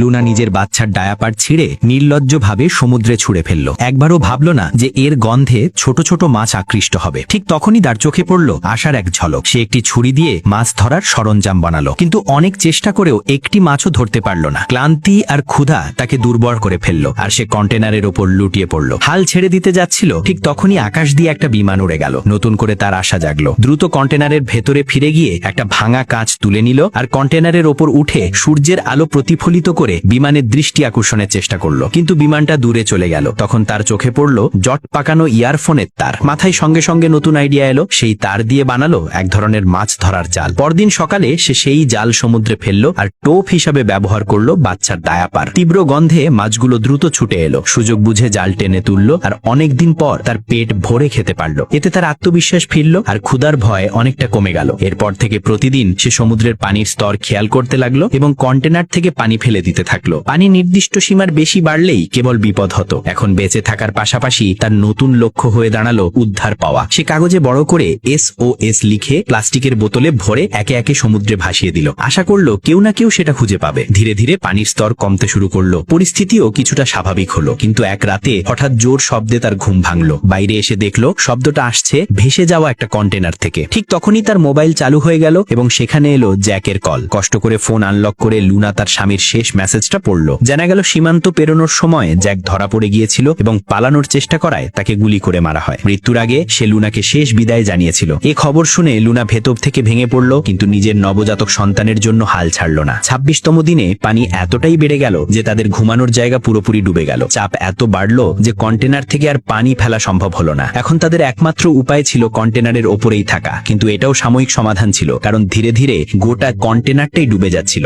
Luna নিজের বাচ্চার diaper ছিঁড়ে নির্লজ্জভাবে সমুদ্রে ছুঁড়ে ফেলল। একবারও ভাবল না যে এর গন্ধে ছোট ছোট মাছ আকৃষ্ট হবে। ঠিক তখনই তার চোখে পড়ল আশার এক ঝলক। সে একটি ছুরি দিয়ে মাছ ধরার সরঞ্জাম বানালো, কিন্তু অনেক চেষ্টা করেও একটি মাছও ধরতে পারল না। ক্লান্তি আর ক্ষুধা তাকে দুর্বল করে ফেলল আর সে কন্টেনারের ওপর লুটিয়ে পড়ল। হাল ছেড়ে দিতে যাচ্ছিল, ঠিক তখনই আকাশ দিয়ে একটা বিমান উড়ে গেল। নতুন করে তার আশা জাগলো। দ্রুত কন্টেনারের ভেতরে ফিরে গিয়ে একটা ভাঙা কাঁচ তুলে নিল আর কন্টেনারের ওপর উঠে সূর্যের আলো প্রতিফলিত করে বিমানের দৃষ্টি আকর্ষণের চেষ্টা করল। কিন্তু বিমানটা দূরে চলে গেল। তখন তার চোখে পড়ল জট পাকানো ইয়ারফোনের তার। মাথায় সঙ্গে সঙ্গে নতুন আইডিয়া এলো, সেই তার দিয়ে বানালো এক ধরনের মাছ ধরার জাল। পরদিন সকালে সে সেই জাল সমুদ্রে ফেলল আর টোপ হিসাবে ব্যবহার করল বাচ্চার দায়াপার তীব্র গন্ধে মাছগুলো দ্রুত ছুটে এলো। সুযোগ বুঝে জাল টেনে তুললো আর অনেকদিন পর তার পেট ভরে খেতে পারল। এতে তার আত্মবিশ্বাস ফিরল আর ক্ষুধার ভয় অনেকটা কমে গেল। এরপর থেকে প্রতিদিন সে সমুদ্রের পানির স্তর খেয়াল করতে লাগল এবং কন্টেনার থেকে পানি ফেলে দিতে থাকল। পানি নির্দিষ্ট সীমার বেশি বাড়লেই কেবল বিপদ হতো। এখন বেঁচে থাকার পাশাপাশি তার নতুন লক্ষ্য হয়ে দাঁড়াল উদ্ধার পাওয়া। সে কাগজে বড় করে এস ও এস লিখে প্লাস্টিকের বোতলে ভরে একে একে সমুদ্রে ভাসিয়ে দিল। আশা করল কেউ না কেউ সেটা খুঁজে পাবে। ধীরে ধীরে পানির স্তর কমতে শুরু করল। পরিস্থিতিও কিছুটা স্বাভাবিক হলো। কিন্তু এক রাতে হঠাৎ জোর শব্দে তার ঘুম ভাঙলো। বাইরে এসে দেখল শব্দটা আসছে ভেসে যাওয়া একটা কন্টেনার থেকে। ঠিক তখনই তার মোবাইল চালু হয়ে গেল এবং সেখানে এলো জ্যাকের কল। কষ্ট করে ফোন আনলক করে লুনা তার স্বামীর শেষ মেসেজটা পড়ল। জানা গেল সীমান্ত পেরোনোর সময় জ্যাক ধরা পড়ে গিয়েছিল এবং পালানোর চেষ্টা করায় তাকে গুলি করে মারা হয়। মৃত্যুর আগে সে লুনাকে শেষ বিদায় জানিয়েছিল। এ খবর শুনে লুনা ভেতর থেকে ভেঙে পড়ল, কিন্তু নিজের নবজাতক সন্তানের জন্য হাল ছাড়ল না। ছাব্বিশতম দিনে পানি এতটাই বেড়ে গেল যে তাদের ঘুমানোর জায়গা পুরোপুরি ডুবে গেল। চাপ এত বাড়ল যে কন্টেনার থেকে আর পানি ফেলা সম্ভব হলো না। এখন তাদের একমাত্র উপায় ছিল কন্টেনারের ওপরেই থাকা, কিন্তু এটাও সাময়িক সমাধান ছিল, কারণ ধীরে ধীরে গোটা কন্টেনারটাই ডুবে যাচ্ছিল।